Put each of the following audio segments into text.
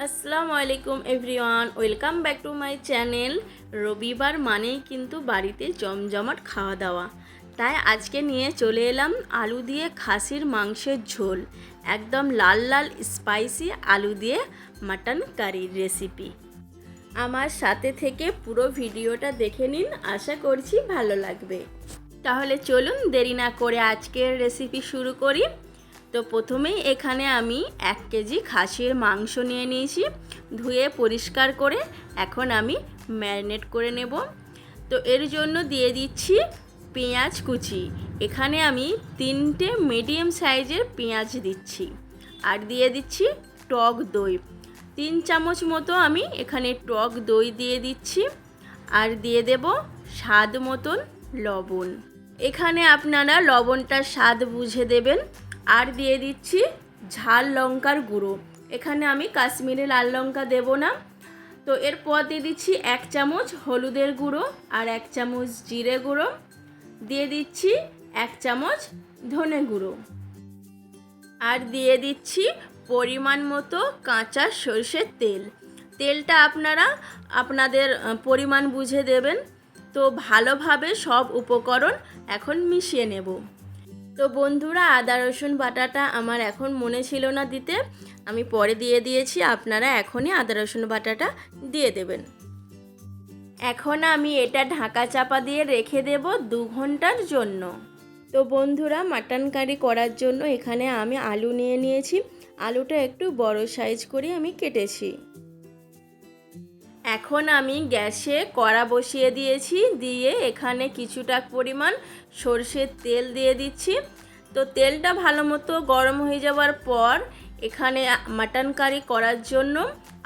আসসালামু আলাইকুম everyone, welcome back to my channel. রবিবার মানেই কিন্তু বাড়িতে জমজমাট খাওয়া দাওয়া তাই আজকে নিয়ে চলে এলাম আলু দিয়ে খাসির মাংসের ঝোল। একদম লাল লাল স্পাইসি আলু দিয়ে মাটন কারির রেসিপি। আমার সাথে থেকে পুরো ভিডিওটা দেখে নিন, আশা করছি ভালো লাগবে। তাহলে চলুন দেরি না করে আজকের রেসিপি শুরু করি। তো প্রথমেই এখানে আমি এক কেজি খাসির মাংস নিয়ে নিয়েছি, ধুয়ে পরিষ্কার করে এখন আমি ম্যারিনেট করে নেব। তো এর জন্য দিয়ে দিচ্ছি পেঁয়াজ কুচি। এখানে আমি তিনটে মিডিয়াম সাইজের পেঁয়াজ দিচ্ছি আর দিয়ে দিচ্ছি টক দই। তিন চামচ মতো আমি এখানে টক দই দিয়ে দিচ্ছি আর দিয়ে দেব স্বাদ মতন লবণ। এখানে আপনারা লবণটার স্বাদ বুঝে দেবেন। আর দিয়ে দিচ্ছি ঝাল লঙ্কার গুঁড়ো। এখানে আমি কাশ্মীরি লাল লঙ্কা দেব না। তো এরপর দিয়ে দিচ্ছি এক চামচ হলুদের গুঁড়ো আর এক চামচ জিরে গুঁড়ো। দিয়ে দিচ্ছি এক চামচ ধনে গুঁড়ো। আর দিয়ে দিচ্ছি পরিমাণ মতো কাঁচা সরষের তেল। তেলটা আপনারা আপনাদের পরিমাণ বুঝে দেবেন। তো ভালোভাবে সব উপকরণ এখন মিশিয়ে নেব। তো বন্ধুরা, আদা, রসুন, বাটাটা আমার এখন মনে ছিল না দিতে। আমি পরে দিয়ে দিয়েছি, আপনারা এখনই আদা, রসুন, বাটাটা দিয়ে দেবেন। এখন আমি এটা ঢাকা চাপা দিয়ে রেখে দেব দু ঘণ্টার জন্য। তো বন্ধুরা, মাটন কারি করার জন্য এখানে আমি আলু নিয়ে নিয়েছি। আলুটা একটু বড় সাইজ করে আমি কেটেছি। এখন আমি গ্যাসে কড়া বসিয়ে দিয়েছি, দিয়ে এখানে কিছুটা পরিমাণ সর্ষের তেল দিয়ে দিচ্ছি। তো তেলটা ভালো মতো গরম হয়ে যাওয়ার পর এখানে মাটন কারি করার জন্য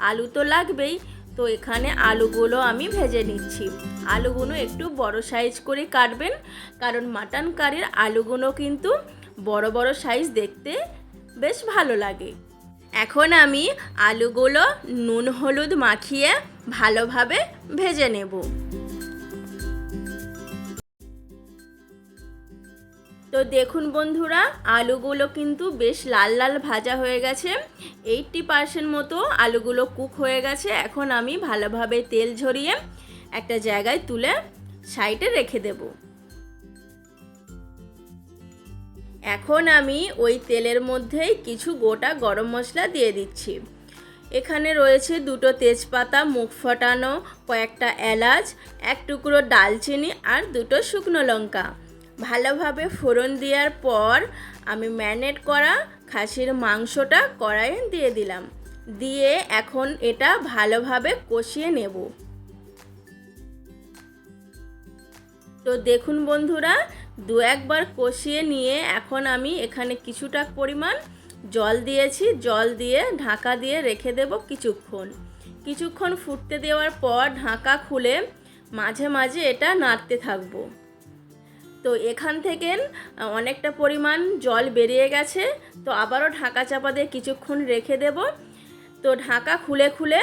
আলু তো লাগবেই। তো এখানে আলুগুলো আমি ভেজে নিচ্ছি। আলুগুলো একটু বড় সাইজ করে কাটবেন, কারণ মাটন কারির আলুগুলো কিন্তু বড় বড় সাইজ দেখতে বেশ ভালো লাগে। এখন আমি আলুগুলো নুন হলুদ মাখিয়ে ভালোভাবে ভেজে নেব। তো দেখুন বন্ধুরা, আলুগুলো কিন্তু বেশ লাল লাল ভাজা হয়ে গেছে। এইটটি পার্সেন্ট মতো আলুগুলো কুক হয়ে গেছে। এখন আমি ভালোভাবে তেল ঝরিয়ে একটা জায়গায় তুলে সাইডে রেখে দেবো। এখন আমি ওই তেলের মধ্যেই কিছু গোটা গরম মশলা দিয়ে দিচ্ছি। এখানে রয়েছে দুটো তেজপাতা মুখ ফোটানো, কয়েকটা এলাচ, এক টুকরো ডালচিনি আর দুটো শুকনো লঙ্কা। ভালোভাবে ফোড়ন দেওয়ার পর আমি ম্যারিনেট করা খাসির মাংসটা কড়াইয়ে দিয়ে দিলাম। দিয়ে এখন এটা ভালোভাবে কষিয়ে নেব। তো দেখুন বন্ধুরা, দু একবার কষিয়ে নিয়ে এখন আমি এখানে কিছুটা পরিমাণ জল দিয়েছি, জল দিয়ে ঢাকা দিয়ে রেখে দেব কিছুক্ষণ। কিছুক্ষণ ফুটতে দেওয়ার পর ঢাকা খুলে মাঝে মাঝে এটা নাড়তে থাকব। তো এখান থেকে অনেকটা পরিমাণ জল বেরিয়ে গেছে, তো আবারও ঢাকা চাপা দিয়ে কিছুক্ষণ রেখে দেব। তো ঢাকা খুলে খুলে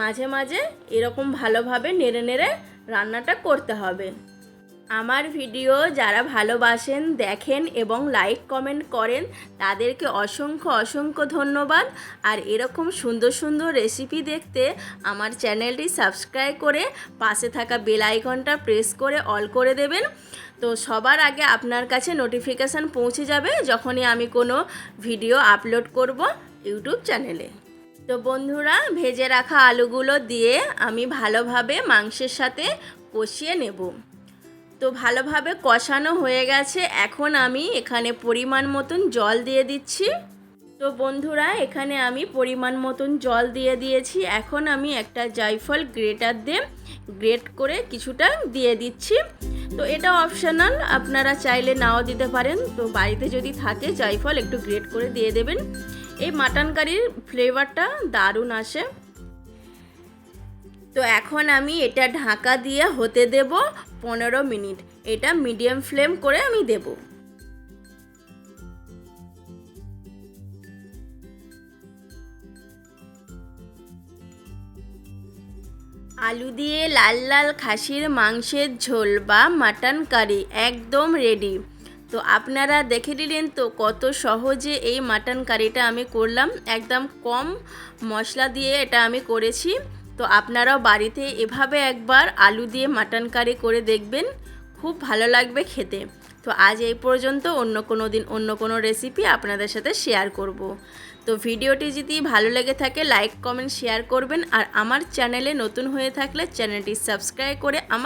মাঝে মাঝে এরকম ভালোভাবে নেড়ে নেড়ে রান্নাটা করতে হবে। আমার ভিডিও যারা ভালোবাসেন, দেখেন এবং লাইক কমেন্ট করেন, তাদেরকে অসংখ্য অসংখ্য ধন্যবাদ। আর এরকম সুন্দর সুন্দর রেসিপি দেখতে আমার চ্যানেলটি সাবস্ক্রাইব করে পাশে থাকা বেল আইকনটা প্রেস করে অল করে দেবেন। তো সবার আগে আপনার কাছে নোটিফিকেশান পৌঁছে যাবে যখনই আমি কোনো ভিডিও আপলোড করব ইউটিউব চ্যানেলে তো বন্ধুরা, ভেজে রাখা আলুগুলো দিয়ে আমি ভালোভাবে মাংসের সাথে কষিয়ে নেব। তো ভালোভাবে কষানো হয়ে গেছে। এখন আমি এখানে পরিমাণ মতন জল দিয়ে দিচ্ছি। তো বন্ধুরা, এখানে আমি পরিমাণ মতন জল দিয়ে দিয়েছি। এখন আমি একটা জাইফল গ্রেটার দিয়ে গ্রেট করে কিছুটা দিয়ে দিচ্ছি। তো এটা অপশনাল, আপনারা চাইলে নাও দিতে পারেন। তো বাড়িতে যদি থাকে জাইফল একটু গ্রেট করে দিয়ে দেবেন। এই মাটন কারির ফ্লেভারটা দারুণ আসে। তো এখন আমি এটা ঢাকা দিয়ে হতে দেব। পনেরো মিনিট। এটা মিডিয়াম ফ্লেম করে আমি দেব। আলু দিয়ে লাল লাল খাসির মাংসের ঝোল বা মাটন কারি একদম রেডি তো আপনারা দেখে নিলেন তো কত সহজে এই মাটন কারিটা আমি করলাম। একদম কম মশলা দিয়ে এটা আমি করেছি। তো আপনারাও বাড়িতে এভাবে একবার আলু দিয়ে মাটন কারি করে দেখবেন। খুব ভালো লাগবে খেতে। তো আজ এই পর্যন্ত অন্য কোনো দিন অন্য কোনো রেসিপি আপনাদের সাথে শেয়ার করব। তো ভিডিওটি যদি ভালো লেগে থাকে লাইক কমেন্ট শেয়ার করবেন। আর আমার চ্যানেলে নতুন হয়ে থাকলে চ্যানেলটি সাবস্ক্রাইব করে আমার